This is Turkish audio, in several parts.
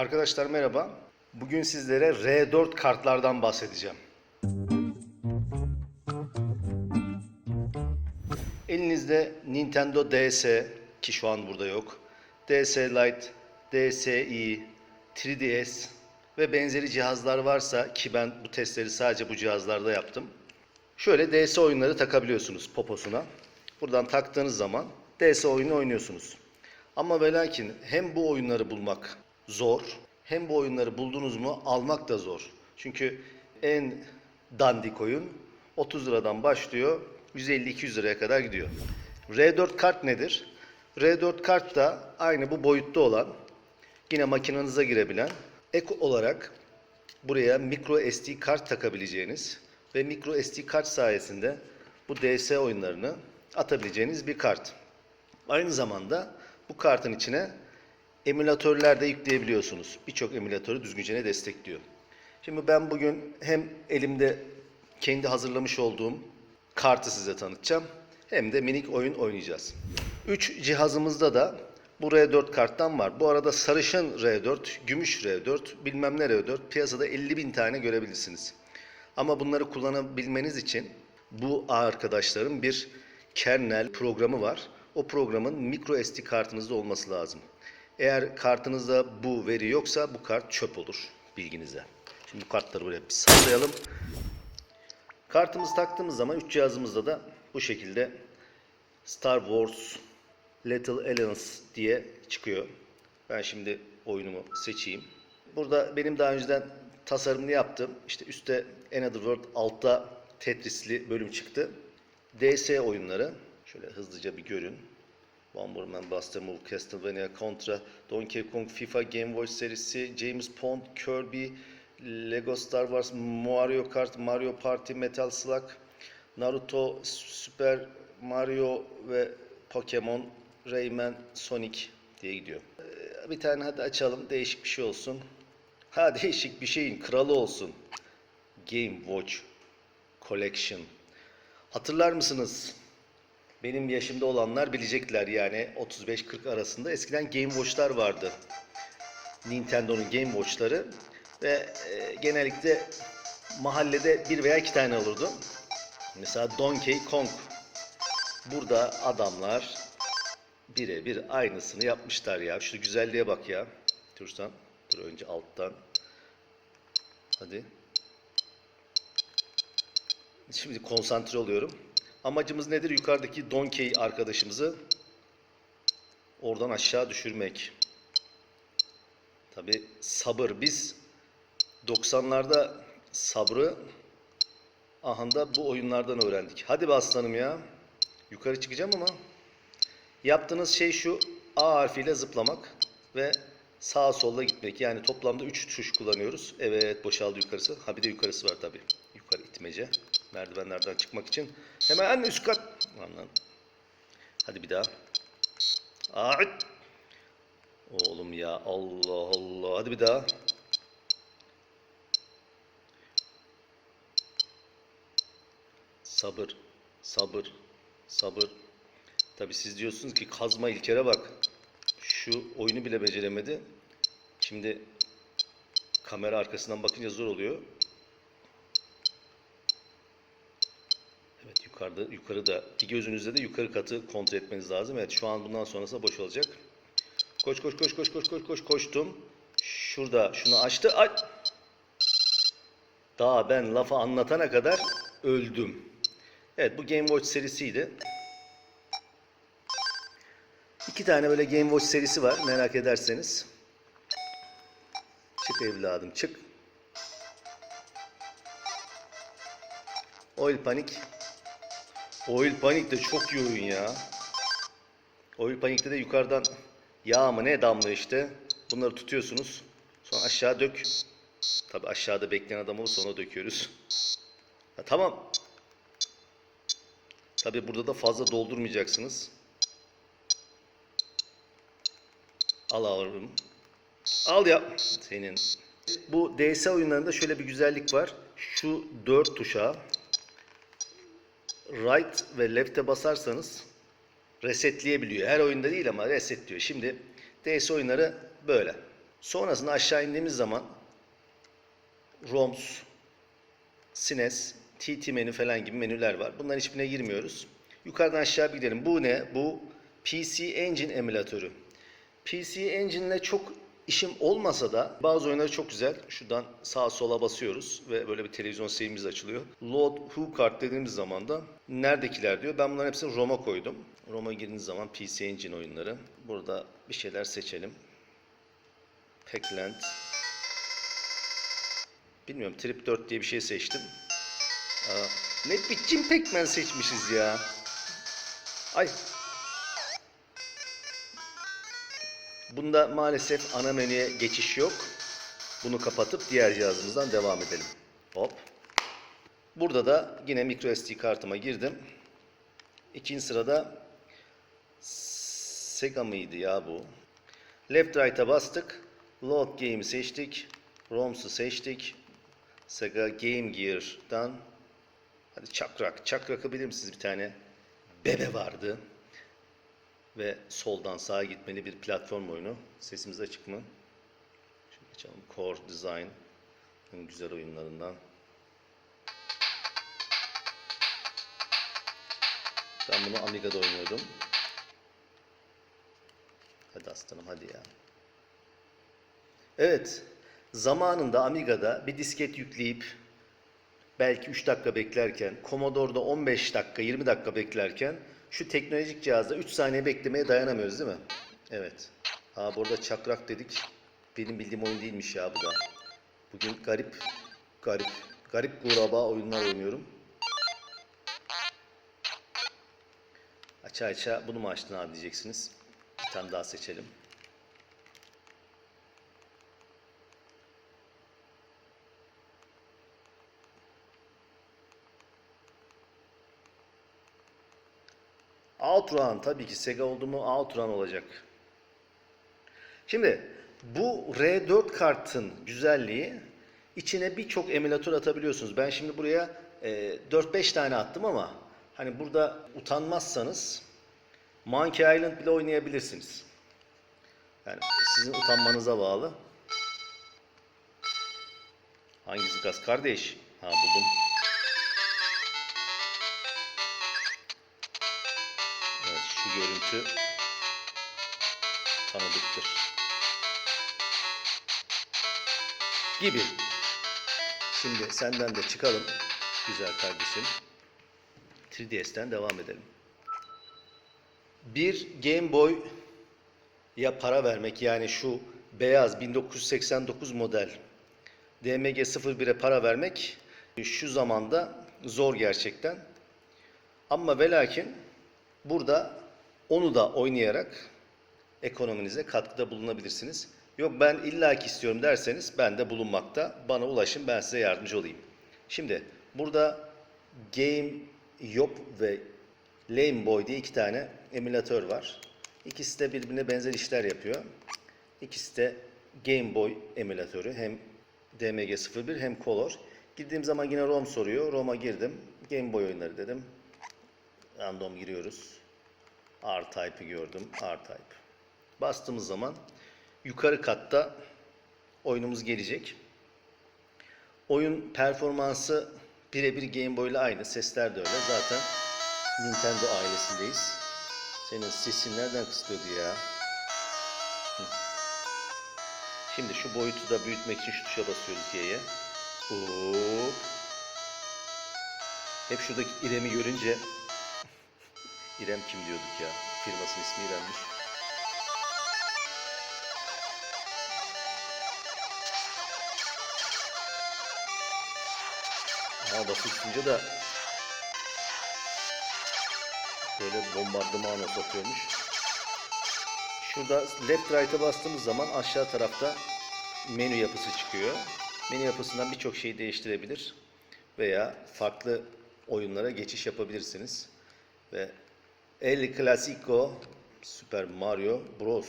Arkadaşlar merhaba. Bugün sizlere R4 kartlardan bahsedeceğim. Elinizde Nintendo DS ki şu an burada yok. DS Lite, DSi, 3DS ve benzeri cihazlar varsa ki ben bu testleri sadece bu cihazlarda yaptım. Şöyle DS oyunları takabiliyorsunuz poposuna. Buradan taktığınız zaman DS oyunu oynuyorsunuz. Ama ve hem bu oyunları bulmak zor, hem bu oyunları buldunuz mu almak da zor. Çünkü en dandik oyun 30 liradan başlıyor, 150-200 liraya kadar gidiyor. R4 kart nedir? R4 kart da aynı bu boyutta olan, yine makinenize girebilen, ek olarak buraya micro SD kart takabileceğiniz ve micro SD kart sayesinde bu DS oyunlarını atabileceğiniz bir kart. Aynı zamanda bu kartın içine emülatörler de yükleyebiliyorsunuz. Birçok emülatörü düzgünce destekliyor. Şimdi ben bugün hem elimde kendi hazırlamış olduğum kartı size tanıtacağım hem de minik oyun oynayacağız. 3 cihazımızda da bu R4 karttan var. Bu arada sarışın R4, gümüş R4, bilmem ne R4 piyasada 50 bin tane görebilirsiniz. Ama bunları kullanabilmeniz için bu arkadaşların bir kernel programı var. O programın micro SD kartınızda olması lazım. Eğer kartınızda bu veri yoksa bu kart çöp olur bilginize. Şimdi bu kartları buraya bir sallayalım. Kartımızı taktığımız zaman 3 cihazımızda da bu şekilde Star Wars Little Alliance diye çıkıyor. Ben şimdi oyunumu seçeyim. Burada benim daha önceden tasarımını yaptım. İşte üstte Another World, altta Tetris'li bölüm çıktı. DS oyunları. Şöyle hızlıca bir görün. Bomberman, Buster Move, Castlevania, Contra, Donkey Kong, FIFA, Game Boy serisi, James Bond, Kirby, Lego Star Wars, Mario Kart, Mario Party, Metal Slug, Naruto, Super Mario ve Pokemon, Rayman, Sonic diye gidiyor. Ee, Bir tane hadi açalım. Değişik bir şey olsun. Ha değişik bir şeyin kralı olsun. Game Watch Collection. Hatırlar mısınız? Benim yaşımda olanlar bilecekler yani 35-40 arasında eskiden Game Watch'lar vardı. Nintendo'nun Game Watch'ları ve e, genellikle mahallede bir veya iki tane olurdu. Mesela Donkey Kong. Burada adamlar birebir aynısını yapmışlar ya. Şu güzelliğe bak ya. Dursan. Dur önce alttan. Hadi. Şimdi konsantre oluyorum. Amacımız nedir? Yukarıdaki Donkey arkadaşımızı oradan aşağı düşürmek. Tabi sabır. Biz 90'larda sabrı ahanda bu oyunlardan öğrendik. Hadi be aslanım ya. Yukarı çıkacağım ama yaptığınız şey şu A harfiyle zıplamak ve sağa sola gitmek. Yani toplamda 3 tuş kullanıyoruz. Evet boşaldı yukarısı. Ha bir de yukarısı var tabi. Yukarı itmece. Merdivenlerden çıkmak için. Hemen en üst kat. Aman. Hadi bir daha. Aa! Oğlum ya Allah Allah. Hadi bir daha. Sabır, sabır, sabır. Tabi siz diyorsunuz ki kazma İlker'e bak. Şu oyunu bile beceremedi. Şimdi kamera arkasından bakınca zor oluyor. Evet yukarıda yukarıda bir gözünüzde de yukarı katı kontrol etmeniz lazım. Evet şu an bundan sonrası boş olacak. Koş koş koş koş koş koş koş koştum. Şurada şunu açtı. Ay! Daha ben lafı anlatana kadar öldüm. Evet bu Game Watch serisiydi. İki tane böyle Game Watch serisi var merak ederseniz. Çık evladım çık. Oil Panic. Oil Panic de çok iyi oyun ya. Oil Panic'te de yukarıdan yağ mı ne damlıyor işte. Bunları tutuyorsunuz. Sonra aşağı dök. Tabi aşağıda bekleyen adam olursa ona döküyoruz. Ha, tamam. Tabi burada da fazla doldurmayacaksınız. Al alırım. Al ya. Senin. Bu DS oyunlarında şöyle bir güzellik var. Şu dört tuşa right ve left'e basarsanız resetleyebiliyor. Her oyunda değil ama resetliyor. Şimdi DS oyunları böyle. Sonrasında aşağı indiğimiz zaman ROMs, Sines, TT menü falan gibi menüler var. Bunların hiçbirine girmiyoruz. Yukarıdan aşağı bir gidelim. Bu ne? Bu PC Engine emülatörü. PC Engine ile çok işim olmasa da bazı oyunları çok güzel. Şuradan sağa sola basıyoruz ve böyle bir televizyon seyirimiz açılıyor. Load Who Card dediğimiz zaman da neredekiler diyor. Ben bunların hepsini ROM'a koydum. ROM'a girdiğiniz zaman PC Engine oyunları. Burada bir şeyler seçelim. Packland. Bilmiyorum Trip 4 diye bir şey seçtim. Aa, ne biçim Pac-Man seçmişiz ya. Ay. Bunda maalesef ana menüye geçiş yok. Bunu kapatıp diğer cihazımızdan devam edelim. Hop. Burada da yine microSD kartıma girdim. İkinci sırada Sega mıydı ya bu? Left right'a bastık. Load Game'i seçtik. ROMs'u seçtik. Sega Game Gear'dan hadi çakrak. Çakrak'ı bilir misiniz bir tane? Bebe vardı. Ve soldan sağa gitmeli bir platform oyunu. Sesimiz açık mı? Şöyle açalım. Core Design. Güzel oyunlarından. Ben bunu Amiga'da oynuyordum. Hadi aslanım hadi ya. Evet. Zamanında Amiga'da bir disket yükleyip belki 3 dakika beklerken, Commodore'da 15 dakika, 20 dakika beklerken şu teknolojik cihazda 3 saniye beklemeye dayanamıyoruz değil mi? Evet. Aa burada çakrak dedik. Benim bildiğim oyun değilmiş ya bu da. Bugün garip, garip, garip guraba oyunlar oynuyorum. Aça aça bunu mu açtın abi diyeceksiniz. Bir tane daha seçelim. Outrun tabii ki Sega oldu mu Outrun olacak. Şimdi bu R4 kartın güzelliği içine birçok emülatör atabiliyorsunuz. Ben şimdi buraya e, 4-5 tane attım ama hani burada utanmazsanız Monkey Island bile oynayabilirsiniz. Yani sizin utanmanıza bağlı. Hangisi gaz kardeş? Ha buldum. Görüntü tanıdıktır. Gibi. Şimdi senden de çıkalım güzel kardeşim. 3DS'ten devam edelim. Bir Game Boy ya para vermek yani şu beyaz 1989 model DMG 01'e para vermek şu zamanda zor gerçekten. Ama ve lakin burada onu da oynayarak ekonominize katkıda bulunabilirsiniz. Yok ben illaki istiyorum derseniz ben de bulunmakta. Bana ulaşın ben size yardımcı olayım. Şimdi burada Game Yop ve Lame Boy diye iki tane emülatör var. İkisi de birbirine benzer işler yapıyor. İkisi de Game Boy emülatörü. Hem DMG01 hem Color. Girdiğim zaman yine ROM soruyor. ROM'a girdim. Game Boy oyunları dedim. Random giriyoruz. R-Type'ı gördüm. R-Type. Bastığımız zaman yukarı katta oyunumuz gelecek. Oyun performansı birebir Game Boy ile aynı. Sesler de öyle. Zaten Nintendo ailesindeyiz. Senin sesin nereden kısılıyordu ya? Şimdi şu boyutu da büyütmek için şu tuşa basıyoruz Y'ye. Hop. Hep şuradaki İrem'i görünce İrem kim diyorduk ya? Firmasının ismi İrem'miş. Ha basıp tutunca da böyle bombardıman satıyormuş. Şurada left right'a bastığımız zaman aşağı tarafta menü yapısı çıkıyor. Menü yapısından birçok şeyi değiştirebilir veya farklı oyunlara geçiş yapabilirsiniz. Ve El Clasico Super Mario Bros.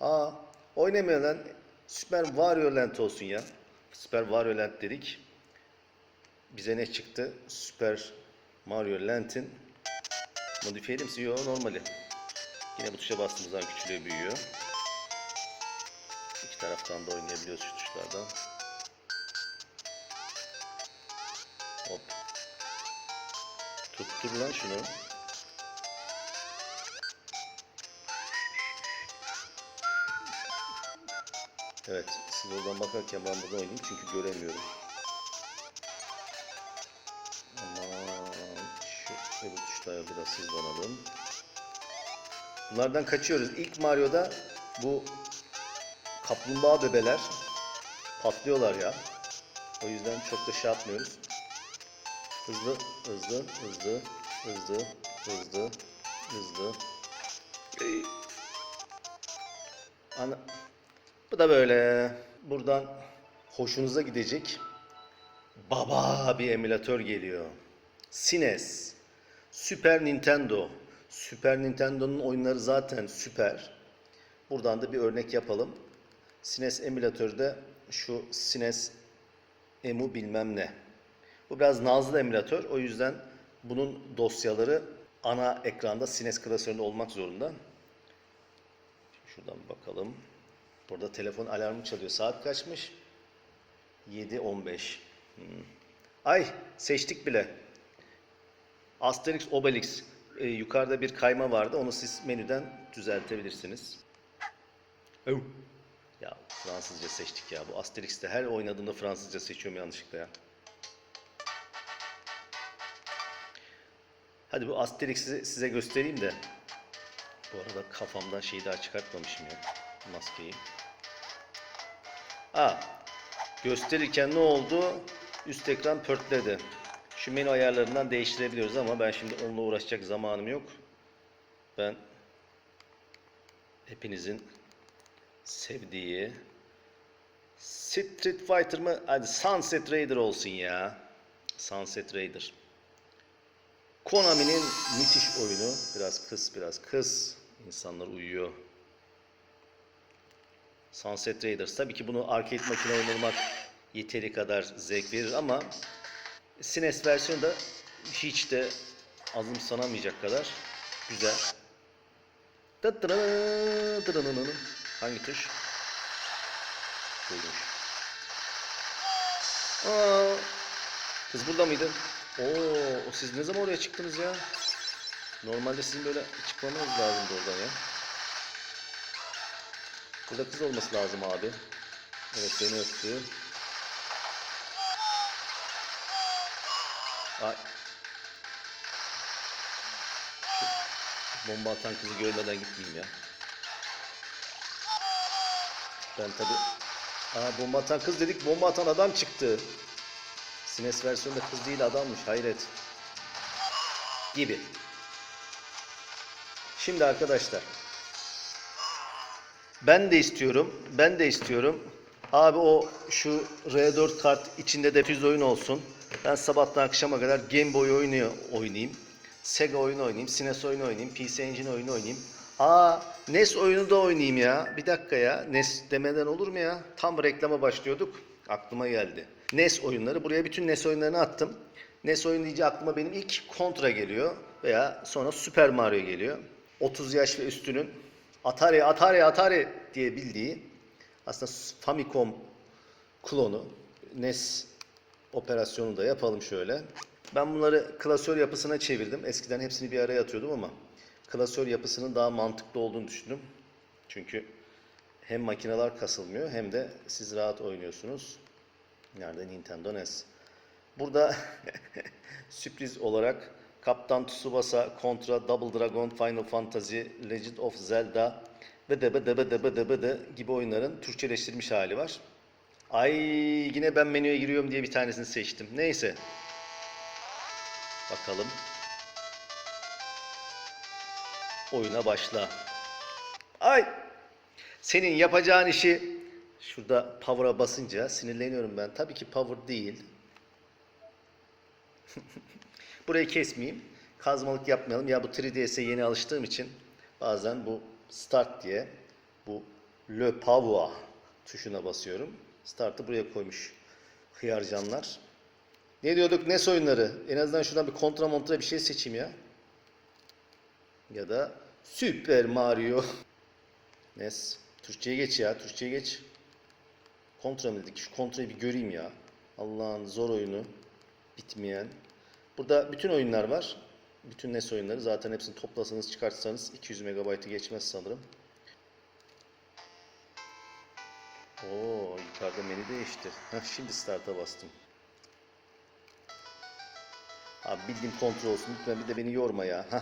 Aa, oynamayan lan Super Wario Land olsun ya. Super Wario Land dedik. Bize ne çıktı? Super Mario Land'in modifiyeli misin? Yok normali. Yine bu tuşa bastığımız zaman küçülüyor, büyüyor. İki taraftan da oynayabiliyoruz şu tuşlardan. Hop. Tuttur lan şunu. Evet, siz oradan bakarken ben burada oynayayım çünkü göremiyorum. Aman, şu öbür tuşlara biraz hızlanalım. Bunlardan kaçıyoruz. İlk Mario'da bu kaplumbağa bebeler patlıyorlar ya. O yüzden çok da şey yapmıyoruz. Hızlı, hızlı, hızlı, hızlı, hızlı, hızlı. Ana. Bu da böyle. Buradan hoşunuza gidecek baba bir emülatör geliyor. SNES. Super Nintendo. Super Nintendo'nun oyunları zaten süper. Buradan da bir örnek yapalım. SNES emülatörde şu SNES emu bilmem ne. Bu biraz nazlı emülatör. O yüzden bunun dosyaları ana ekranda SNES klasöründe olmak zorunda. Şuradan bakalım. Burada telefon alarmı çalıyor. Saat kaçmış? 7.15. Hmm. Ay seçtik bile. Asterix Obelix. Ee, yukarıda bir kayma vardı. Onu siz menüden düzeltebilirsiniz. Oh. Ya Fransızca seçtik ya. Bu Asterix'te her oynadığımda Fransızca seçiyorum yanlışlıkla ya. Hadi bu Asterix'i size göstereyim de. Bu arada kafamdan şeyi daha çıkartmamışım ya. Maskeyi. Aa, gösterirken ne oldu? Üst ekran pörtledi. Şu menü ayarlarından değiştirebiliyoruz ama ben şimdi onunla uğraşacak zamanım yok. Ben hepinizin sevdiği Street Fighter mı? Hadi Sunset Raider olsun ya. Sunset Raider. Konami'nin müthiş oyunu. Biraz kıs biraz kıs. İnsanlar uyuyor. Sunset Raiders. Tabii ki bunu arcade makine oynamak yeteri kadar zevk verir ama SNES versiyonu da hiç de azımsanamayacak kadar güzel. Hangi tuş? Buymuş. Aa, kız burada mıydı? Oo, siz ne zaman oraya çıktınız ya? Normalde sizin böyle çıkmamanız lazımdı oradan ya. Burada kız olması lazım abi. Evet beni öptü. Ay. Bomba atan kızı görmeden gitmeyeyim ya. Ben tabi... Aa bomba atan kız dedik bomba atan adam çıktı. SNES versiyonunda kız değil adammış hayret. Gibi. Şimdi arkadaşlar. Ben de istiyorum. Ben de istiyorum. Abi o şu R4 kart içinde de füze oyun olsun. Ben sabahtan akşama kadar Game Boy oyunu oynayayım. Sega oyunu oynayayım. SNES oyunu oynayayım. PC Engine oyunu oynayayım. Aa NES oyunu da oynayayım ya. Bir dakika ya. NES demeden olur mu ya? Tam reklama başlıyorduk. Aklıma geldi. NES oyunları. Buraya bütün NES oyunlarını attım. NES oyun deyince aklıma benim ilk Contra geliyor. Veya sonra Super Mario geliyor. 30 yaş ve üstünün Atari, Atari, Atari diye bildiği aslında Famicom klonu NES operasyonu da yapalım şöyle. Ben bunları klasör yapısına çevirdim. Eskiden hepsini bir araya atıyordum ama klasör yapısının daha mantıklı olduğunu düşündüm. Çünkü hem makineler kasılmıyor hem de siz rahat oynuyorsunuz. Nerede Nintendo NES. Burada sürpriz olarak Kaptan Tsubasa, Contra, Double Dragon, Final Fantasy, Legend of Zelda ve debe debe debe debe de gibi oyunların Türkçeleştirilmiş hali var. Ay yine ben menüye giriyorum diye bir tanesini seçtim. Neyse. Bakalım. Oyuna başla. Ay! Senin yapacağın işi şurada power'a basınca sinirleniyorum ben. Tabii ki power değil. Burayı kesmeyeyim. Kazmalık yapmayalım. Ya bu 3DS'e yeni alıştığım için bazen bu start diye bu le power tuşuna basıyorum. Start'ı buraya koymuş hıyarcanlar. Ne diyorduk? NES oyunları. En azından şuradan bir kontra montra bir şey seçeyim ya. Ya da Super Mario. NES. Türkçe'ye geç ya. Türkçe'ye geç. Kontra mı dedik? Şu kontrayı bir göreyim ya. Allah'ın zor oyunu. Bitmeyen. Burada bütün oyunlar var. Bütün NES oyunları. Zaten hepsini toplasanız çıkartsanız 200 MB'ı geçmez sanırım. Oo, yukarıda menü değişti. Heh, şimdi start'a bastım. Abi bildiğim kontrol olsun. Lütfen bir de beni yorma ya. Heh.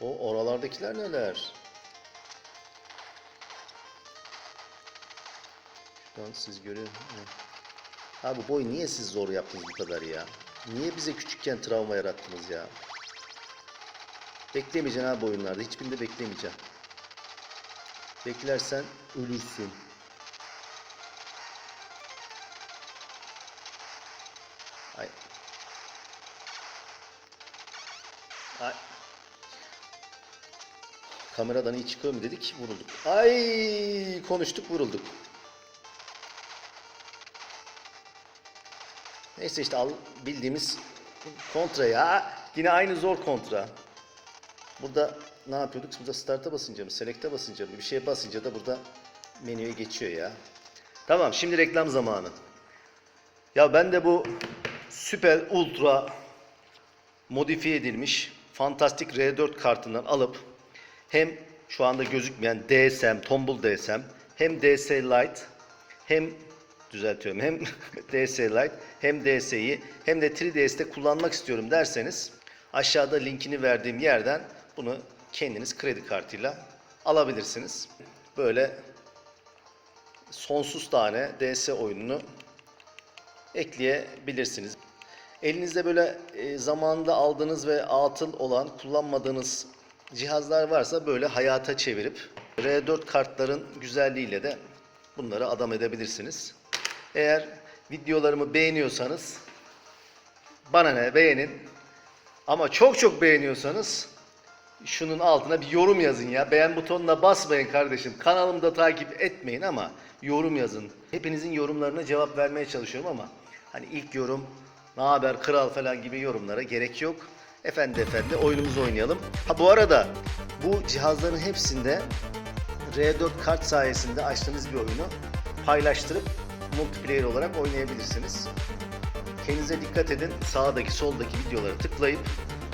O oralardakiler neler? Şuradan siz görüyor musunuz? Abi bu boy niye siz zor yaptınız bu kadar ya? Niye bize küçükken travma yarattınız ya? Beklemeyeceksin abi oyunlarda. Hiçbirinde beklemeyeceksin. Beklersen ölürsün. Ay. Ay. Kameradan iyi çıkıyor mu dedik, vurulduk. Ay konuştuk, vurulduk. Neyse işte al bildiğimiz kontra ya. Yine aynı zor kontra. Burada ne yapıyorduk? Burada start'a basınca mı, select'e basınca mı, bir şeye basınca da burada menüye geçiyor ya. Tamam, şimdi reklam zamanı. Ya ben de bu süper ultra modifiye edilmiş fantastik R4 kartından alıp hem şu anda gözükmeyen DSM, Tombul DSM, hem DS Lite, hem düzeltiyorum hem DS Lite, hem DS'yi, hem de 3DS'te kullanmak istiyorum derseniz aşağıda linkini verdiğim yerden bunu kendiniz kredi kartıyla alabilirsiniz. Böyle sonsuz tane DS oyununu ekleyebilirsiniz. Elinizde böyle e, zamanında aldığınız ve atıl olan kullanmadığınız cihazlar varsa böyle hayata çevirip R4 kartların güzelliğiyle de bunları adam edebilirsiniz. Eğer videolarımı beğeniyorsanız bana ne beğenin. Ama çok çok beğeniyorsanız şunun altına bir yorum yazın ya. Beğen butonuna basmayın kardeşim. Kanalımı da takip etmeyin ama yorum yazın. Hepinizin yorumlarına cevap vermeye çalışıyorum ama hani ilk yorum, ne haber kral falan gibi yorumlara gerek yok. Efendi efendi oyunumuzu oynayalım. Ha bu arada bu cihazların hepsinde R4 kart sayesinde açtığınız bir oyunu paylaştırıp multiplayer olarak oynayabilirsiniz. Kendinize dikkat edin. Sağdaki soldaki videoları tıklayıp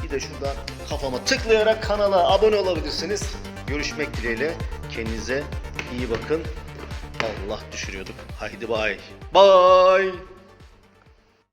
bir de şuradan kafama tıklayarak kanala abone olabilirsiniz. Görüşmek dileğiyle. Kendinize iyi bakın. Allah düşürüyorduk. Haydi bay. Bay.